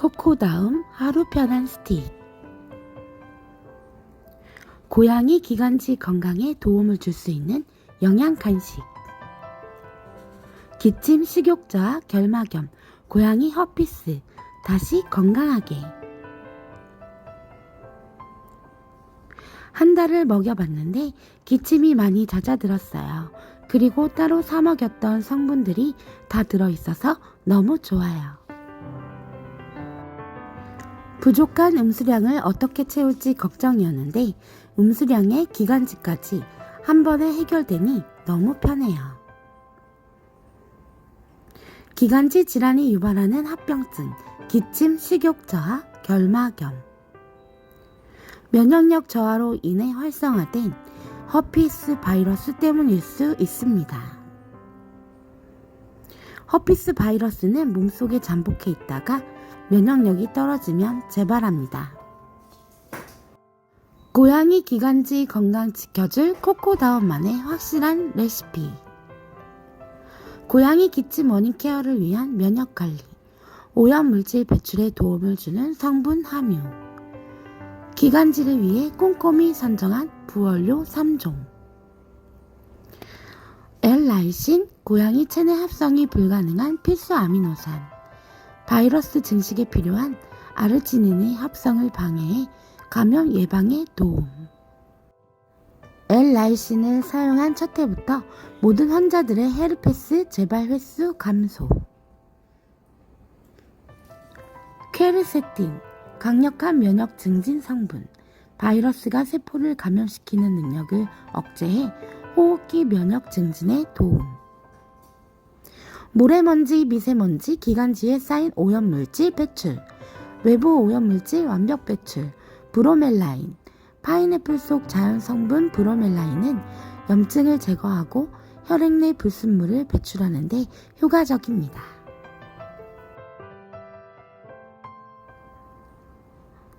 코코다움 하루 편한 스틱 고양이 기관지 건강에 도움을 줄 수 있는 영양 간식 기침 식욕저하 결막염 고양이 허피스 다시 건강하게 한 달을 먹여봤는데 기침이 많이 잦아들었어요. 그리고 따로 사 먹였던 성분들이 다 들어있어서 너무 좋아요. 부족한 음수량을 어떻게 채울지 걱정이었는데 음수량의 기관지까지 한 번에 해결되니 너무 편해요. 기관지 질환이 유발하는 합병증, 기침, 식욕 저하, 결막염. 면역력 저하로 인해 활성화된 허피스 바이러스 때문일 수 있습니다. 허피스 바이러스는 몸속에 잠복해 있다가 면역력이 떨어지면 재발합니다. 고양이 기관지 건강 지켜줄 코코다운만의 확실한 레시피. 고양이 기침 원인 케어를 위한 면역 관리. 오염 물질 배출에 도움을 주는 성분 함유. 기관지를 위해 꼼꼼히 선정한 부원료 3종. L-라이신, 고양이 체내 합성이 불가능한 필수 아미노산. 바이러스 증식에 필요한 아르지닌의 합성을 방해해 감염 예방에 도움. L-라이신을 사용한 첫 해부터 모든 환자들의 헤르페스 재발 횟수 감소. 퀘르세틴, 강력한 면역 증진 성분. 바이러스가 세포를 감염시키는 능력을 억제해 호흡기 면역 증진에 도움. 모래먼지, 미세먼지, 기관지에 쌓인 오염물질 배출, 외부 오염물질 완벽 배출, 브로멜라인, 파인애플 속 자연 성분 브로멜라인은 염증을 제거하고 혈액 내 불순물을 배출하는 데 효과적입니다.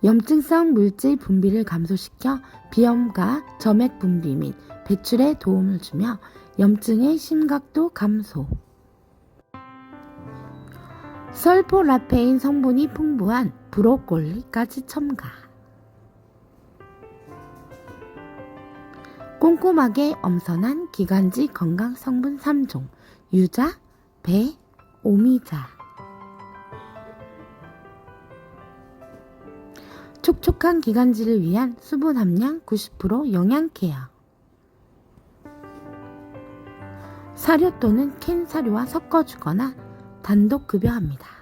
염증성 물질 분비를 감소시켜 비염과 점액 분비 및 배출에 도움을 주며 염증의 심각도 감소. 설포라페인 성분이 풍부한 브로콜리까지 첨가. 꼼꼼하게 엄선한 기관지 건강 성분 3종. 유자, 배, 오미자. 촉촉한 기관지를 위한 수분 함량 90% 영양 케어. 사료 또는 캔 사료와 섞어주거나 단독 급여합니다.